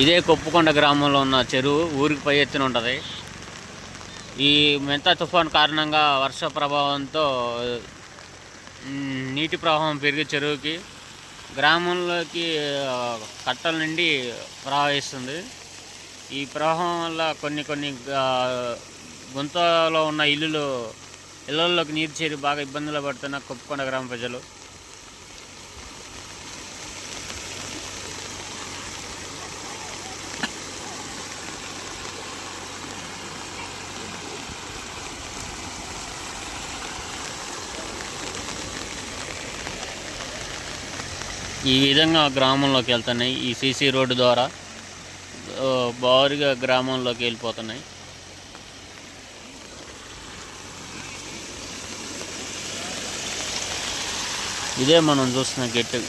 ఇదే కొప్పుకొండ గ్రామంలో ఉన్న చెరువు ఊరికి పై ఎత్తున ఉంటుంది. ఈ మెంత తుఫాన్ కారణంగా వర్ష ప్రభావంతో నీటి ప్రవాహం పెరిగి చెరువుకి గ్రామంలోకి కట్టల నుండి ప్రవహిస్తుంది. ఈ ప్రవాహం వల్ల కొన్ని కొన్ని గుంతలో ఉన్న ఇల్లులు ఇళ్ళలోకి నీరు చేరి బాగా ఇబ్బందులు పడుతున్న కొప్పుకొండ గ్రామ ప్రజలు. ఈ విధంగా గ్రామంలోకి వెళ్తున్నాయి. ఈ సీసీ రోడ్డు ద్వారా భారీగా గ్రామంలోకి వెళ్ళిపోతున్నాయి. ఇదే మనం చూస్తున్న గెట్టు.